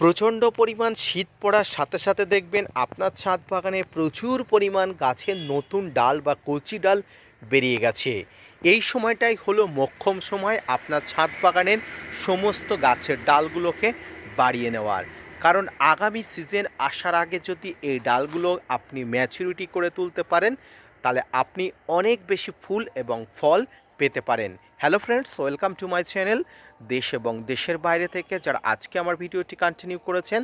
প্রচণ্ড পরিমাণ শীত পড়ার সাথে সাথে দেখবেন আপনার ছাদ বাগানে প্রচুর পরিমাণ গাছের নতুন ডাল বা কচি ডাল বেরিয়ে গেছে। এই সময়টাই হলো মোক্ষম সময় আপনার ছাদ বাগানের সমস্ত গাছের ডালগুলোকে বাড়িয়ে নেওয়ার। কারণ আগামী সিজন আসার আগে যদি এই ডালগুলো আপনি ম্যাচুরিটি করে তুলতে পারেন, তাহলে আপনি অনেক বেশি ফুল এবং ফল পেতে পারেন। Hello friends welcome to my channel দেশ এবং দেশের বাইরে থেকে যারা আজকে আমার ভিডিওটি কন্টিনিউ করেছেন,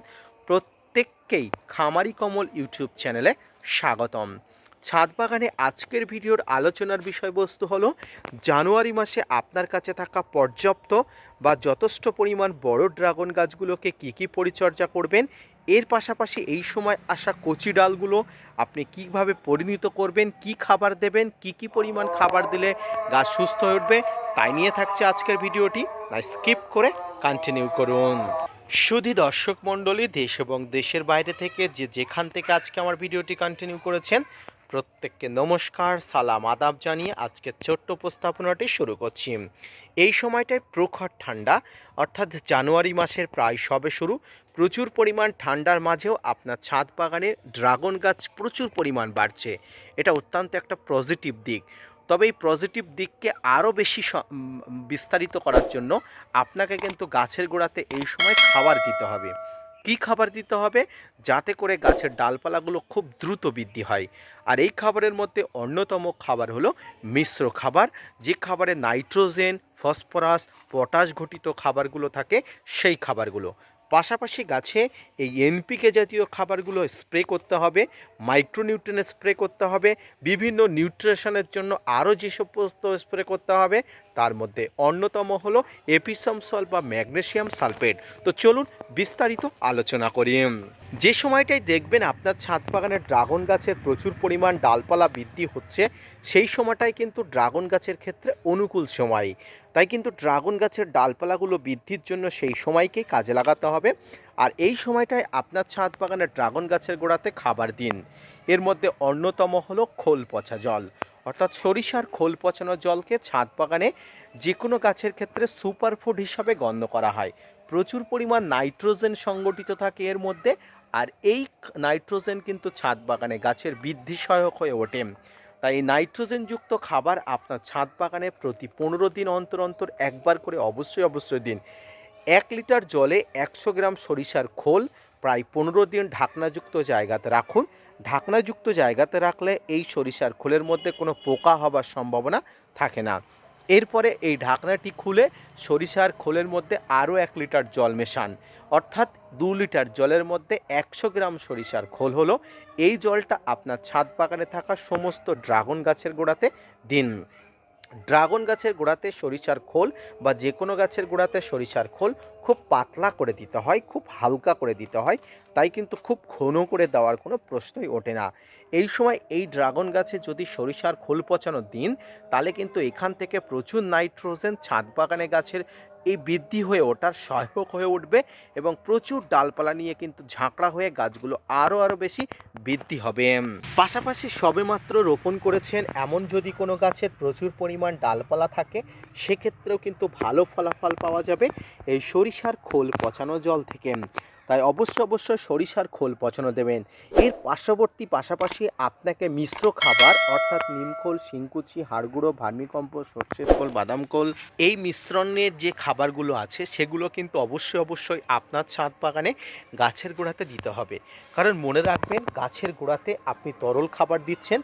প্রত্যেককেই খামারি কমল ইউটিউব চ্যানেলে স্বাগতম। ছাদ বাগানে আজকের ভিডিওর আলোচনার বিষয়বস্তু হলো, জানুয়ারি মাসে আপনার কাছে থাকা পর্যাপ্ত বা যথেষ্ট পরিমাণ বড় ড্রাগন গাছগুলোকে কী কী পরিচর্যা করবেন এর পাশাপাশি এই সময় আসা কচি ডালগুলো আপনি কীভাবে পরিণত করবেন, কি খাবার দেবেন, কি কি পরিমাণ খাবার দিলে গাছ সুস্থ হয়ে উঠবে, তাই নিয়ে থাকছে আজকের ভিডিওটি। না স্কিপ করে কন্টিনিউ করুন। শুধু দর্শক মণ্ডলী, দেশ এবং দেশের বাইরে থেকে যে যেখান থেকে আজকে আমার ভিডিওটি কন্টিনিউ করেছেন প্রত্যেককে নমস্কার, সালাম, আদাব জানিয়ে আজকের ছোট্ট উপস্থাপনাটি শুরু করছি। এই সময়টায় প্রখর ঠান্ডা, অর্থাৎ জানুয়ারি মাসের প্রায় সবে শুরু। প্রচুর পরিমাণ ঠান্ডার মাঝেও আপনার ছাদ বাগানে ড্রাগন গাছ প্রচুর পরিমাণ বাড়ছে। এটা অত্যন্ত একটা পজিটিভ দিক। তবে এই পজিটিভ দিককে আরও বেশি বিস্তারিত করার জন্য আপনাকে কিন্তু গাছের গোড়াতে এই সময় খাবার দিতে হবে। কি খাবার দিতে হবে? যাতে করে গাছের ডালপালাগুলো খুব দ্রুত বৃদ্ধি হয়। আর এই খাবারের মধ্যে অন্যতম খাবার হলো মিশ্র খাবার। যে খাবারে নাইট্রোজেন, ফসফরাস, পটাশ ঘটিত খাবারগুলো থাকে, সেই খাবারগুলো। পাশাপাশি গাছে এই এনপিকে জাতীয় খাবারগুলো স্প্রে করতে হবে মাইক্রোনিউট্রেন স্প্রে করতে হবে, বিভিন্ন নিউট্রিশনের জন্য আরও যে সমস্ত স্প্রে করতে হবে, তার মধ্যে অন্যতম হলো এপিসম সল বা ম্যাগনেশিয়াম সালফেট তো চলুন বিস্তারিত আলোচনা করি। যে সময়টাই দেখবেন আপনার ছাদ বাগানে ড্রাগন গাছের প্রচুর পরিমাণ ডালপালা বৃদ্ধি হচ্ছে, সেই সময়টাই কিন্তু ড্রাগন গাছের ক্ষেত্রে অনুকূল সময়। তাই কিন্তু ড্রাগন গাছের ডালপালাগুলো বৃদ্ধির জন্য সেই সময়কেই কাজে লাগাতে হবে। আর এই সময়টায় আপনার ছাদ বাগানে ড্রাগন গাছের গোড়াতে খাবার দিন। এর মধ্যে অন্যতম হলো খোল পচা জল। অর্থাৎ সরিষার খোল পচানো জলকে ছাদ বাগানে যে কোনো গাছের ক্ষেত্রে সুপারফুড হিসাবে গণ্য করা হয়। প্রচুর পরিমাণ নাইট্রোজেন সংগঠিত থাকে এর মধ্যে আর এই নাইট্রোজেন কিন্তু ছাদ বাগানে গাছের বৃদ্ধি সহায়ক হয়ে ওঠে। তাই নাইট্রোজেনযুক্ত খাবার আপনার ছাদ বাগানে প্রতি পনেরো দিন অন্তর অন্তর একবার করে অবশ্যই অবশ্যই দিন। এক লিটার জলে একশো গ্রাম সরিষার খোল প্রায় পনেরো দিন ঢাকনাযুক্ত জায়গাতে রাখুন। ঢাকনাযুক্ত জায়গাতে রাখলে এই সরিষার খোলের মধ্যে কোনো পোকা হবার সম্ভাবনা থাকে না। এরপরে এই ঢাকনাটি খুলে সরিষার খোলের মধ্যে আরও এক লিটার জল মেশান। অর্থাৎ দু লিটার জলের মধ্যে একশো গ্রাম সরিষার খোল হলো। এই জলটা আপনার ছাদ বাগানে থাকা সমস্ত ড্রাগন গাছের গোড়াতে দিন। ড্রাগন গাছের গোড়াতে সরিষার খোল বা যে কোনো গাছের গোড়াতে সরিষার খোল খুব পাতলা করে দিতে হয়, খুব হালকা করে দিতে হয়, তাই কিন্তু খুব ঘন করে দেওয়ার কোনো প্রশ্নই ওঠে না। এই সময় এই ড্রাগন গাছে যদি সরিষার খোল পচানো দিন, তাহলে কিন্তু এখান থেকে প্রচুর নাইট্রোজেন ছাদ বাগানে গাছের এই বৃদ্ধি হয়ে ওঠার সহায়ক হয়ে উঠবে এবং প্রচুর ডালপালা নিয়ে কিন্তু ঝাঁকড়া হয়ে গাছগুলো আরও আরও বেশি বৃদ্ধি হবে। পাশাপাশি সবেমাত্র রোপণ করেছেন এমন যদি কোনো গাছের প্রচুর পরিমাণ ডালপালা থাকে, সেক্ষেত্রেও কিন্তু ভালো ফলাফল পাওয়া যাবে এই সরিষার খোল পচানো জল থেকে। তাই অবশ্যই অবশ্যই সরিষার খোল পচানো দেবেন। এর পার্শ্ববর্তী পাশাপাশি আপনাকে মিশ্র খাবার, অর্থাৎ নিমখোল শিংকুচি, হাড়গুঁড়ো, ভার্মিকম্পোস্ট, সর্ষের খোল, বাদাম খোল, এই মিশ্রণের যে খাবারগুলো আছে, সেগুলো কিন্তু অবশ্যই অবশ্যই আপনার ছাদ বাগানে গাছের গোড়াতে দিতে হবে। কারণ মনে রাখবেন, গাছের গোড়াতে আপনি তরল খাবার দিচ্ছেন,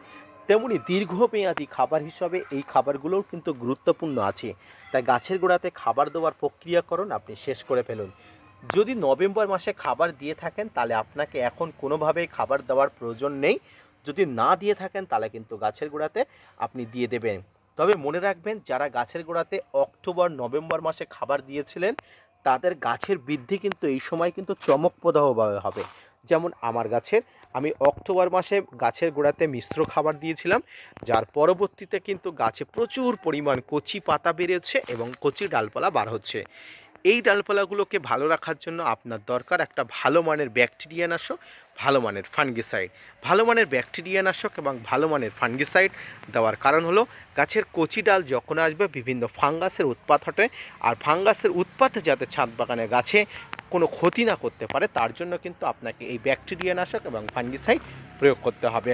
তেমনি দীর্ঘমেয়াদী খাবার হিসাবে এই খাবারগুলোও কিন্তু গুরুত্বপূর্ণ আছে। তাই গাছের গোড়াতে খাবার দেওয়ার প্রক্রিয়াকরণ আপনি শেষ করে ফেলুন। যদি নভেম্বর মাসে খাবার দিয়ে থাকেন, তাহলে আপনাকে এখন কোনোভাবেই খাবার দেওয়ার প্রয়োজন নেই। যদি না দিয়ে থাকেন, তাহলে কিন্তু গাছের গোড়াতে আপনি দিয়ে দেবেন। তবে মনে রাখবেন, যারা গাছের গোড়াতে অক্টোবর, নভেম্বর মাসে খাবার দিয়েছিলেন, তাদের গাছের বৃদ্ধি কিন্তু এই সময় কিন্তু চমকপ্রদাহভাবে হবে। যেমন আমার গাছের, আমি অক্টোবর মাসে গাছের গোড়াতে মিশ্র খাবার দিয়েছিলাম। যার পরবর্তীতে কিন্তু গাছে প্রচুর পরিমাণ কচি পাতা বেরিয়েছে এবং কচি ডালপালা বার হচ্ছে। এই ডালপালাগুলোকে ভালো রাখার জন্য আপনার দরকার একটা ভালো মানের ব্যাকটেরিয়া নাশক ভালো মানের ফানগিসাইড ভালো মানের ব্যাকটেরিয়া নাশক এবং ভালো মানের ফানগিসাইড দেওয়ার কারণ হলো, গাছের কচি ডাল যখন আসবে, বিভিন্ন ফাঙ্গাসের উৎপাত হটে আর ফাঙ্গাসের উৎপাতে যাতে ছাদ বাগানে গাছে কোনো ক্ষতি না করতে পারে, তার জন্য কিন্তু আপনাকে এই ব্যাকটেরিয়া নাশক এবং ফাঙ্গিসাইড প্রয়োগ করতে হবে।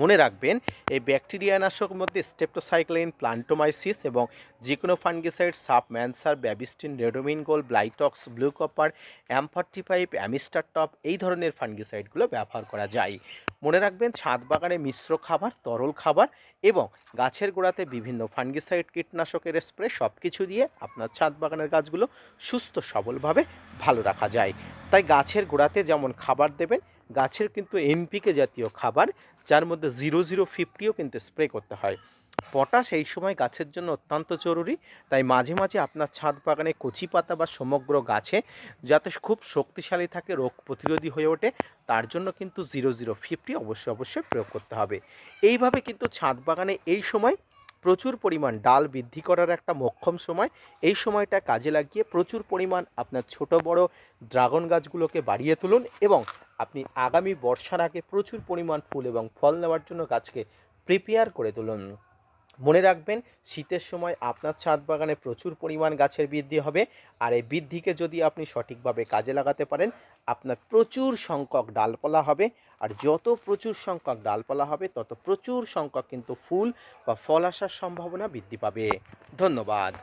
মনে রাখবেন, এই ব্যাকটেরিয়া নাশকের মধ্যে স্টেপটোসাইক্লিন প্লান্টোমাইসিস এবং যে কোনো fungicide Saaf ম্যানসার Bavistin Ridomil gold Blitox blue copper অ্যামফার্টি five Amistar top এই ধরনের ফাঙ্গিসাইডগুলো ব্যবহার করা যায়। মনে রাখবেন, ছাদ বাগানে মিশ্র খাবার, তরল খাবার এবং গাছের গোড়াতে বিভিন্ন ফাঙ্গিসাইড কীটনাশকের স্প্রে সব কিছু দিয়ে আপনার ছাদ বাগানের গাছগুলো সুস্থ, সবলভাবে ভালো রাখা যায়। তাই গাছের গোড়াতে যেমন খাবার দেবেন, গাছের কিন্তু এনপিকে জাতীয় খাবার যার মধ্যে জিরো জিরো ফিফটিও কিন্তু স্প্রে করতে হয়। পটাশ এই সময় গাছের জন্য অত্যন্ত জরুরি, তাই মাঝে মাঝে আপনার ছাদ বাগানে কচি পাতা বা সমগ্র গাছে যাতে খুব শক্তিশালী থাকে, রোগ প্রতিরোধী হয়ে ওঠে, তার জন্য কিন্তু জিরো জিরো ফিফটি অবশ্যই অবশ্যই প্রয়োগ করতে হবে। এইভাবে কিন্তু ছাদ বাগানে এই সময় প্রচুর পরিমাণ ডাল বৃদ্ধি করার একটা মোক্ষম সময়, এই সময়টা কাজে লাগিয়ে প্রচুর পরিমাণ আপনার ছোট বড় ড্রাগন গাছগুলোকে বাড়িয়ে তুলুন এবং আপনি আগামী বর্ষার আগে প্রচুর পরিমাণ ফুল এবং ফল নেওয়ার জন্য গাছকে প্রিপেয়ার করে তুলুন। মনে রাখবেন, শীতের সময় আপনার ছাদ বাগানে প্রচুর পরিমাণ গাছের বৃদ্ধি হবে। আর এই বৃদ্ধিকে যদি আপনি সঠিকভাবে কাজে লাগাতে পারেন, আপনার প্রচুর সংখ্যক ডালপালা হবে। আর যত প্রচুর সংখ্যক ডালপালা হবে, তত প্রচুর সংখ্যক কিন্তু ফুল বা ফল আসার সম্ভাবনা বৃদ্ধি পাবে। ধন্যবাদ।